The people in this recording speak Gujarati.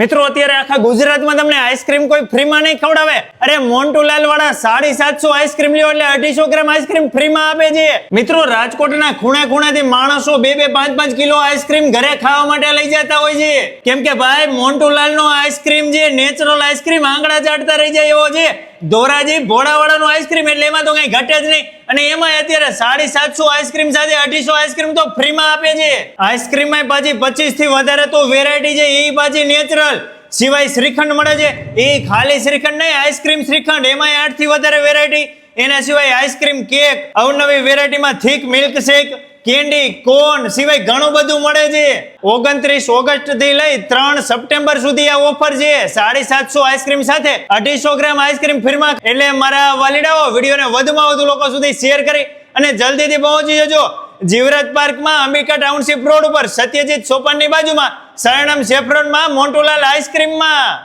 મિત્રો, અત્યારે આખા ગુજરાતમાં તમને આઈસ્ક્રીમ કોઈ ફ્રીમાં નહીં ખવડાવે. અરે મોન્ટુલાલ વાળા સાડી સાતસો આઈસ્ક્રીમ લ્યો એટલે અઢીસો ગ્રામ આઈસ્ક્રીમ ફ્રીમાં આપે છે. મિત્રો, રાજકોટના ખૂણા ખૂણાથી માણસો બે બે પાંચ પાંચ કિલો આઈસ્ક્રીમ ઘરે ખાવા માટે લઈ જતા હોય છે. કેમ કે ભાઈ મોન્ટુલાલ નો આઈસ્ક્રીમ જે નેચરલ આઈસ્ક્રીમ આંગળા ચાટતા રહી જાય એવો છે. ધોરાજી ભોળાવાળાનો આઈસ્ક્રીમ એટલે એમાં તો કઈ ઘટે જ નહીં. અને એમાં અત્યારે સાડી સાતસો આઈસ્ક્રીમ સાથે અઢીસો આઈસ્ક્રીમ તો ફ્રીમાં આપે છે. આઈસ્ક્રીમમાં પાછી પચીસથી વધારે તો વેરાયટી છે. એ પાછી નેચરલ સિવાય શ્રીખંડ મળે છે. એ ખાલી શ્રીખંડ નહીં, આઈસ્ક્રીમ શ્રીખંડ. એમાં આઠથી વધારે વેરાયટી એના સિવાય આઈસ્ક્રીમ કેક. અવનવી વેરાયટીમાં thick milk shake candy, cone સિવાય ઘણું બધું મળે છે. ઓગણત્રીસ ઓગસ્ટથી લઈ ત્રણ સપ્ટેમ્બર સુધી આ ઓફર છે. સાડી સાતસો આઈસ્ક્રીમ સાથે અઢીસો ગ્રામ આઈસ્ક્રીમ ફ્રીમાં. એટલે મારા વાલીડાઓ, વિડીયોને વધુમાં વધુ લોકો સુધી શેર કરી અને જલ્દીથી પહોંચી જજો. જીવરાજ પાર્કમાં અંબિકા ટાઉનશીપ રોડ ઉપર સત્યજીત સોપાનની બાજુમાં સરણમ સેફ્રોનમાં મોન્ટુલાલ આઈસ્ક્રીમમાં.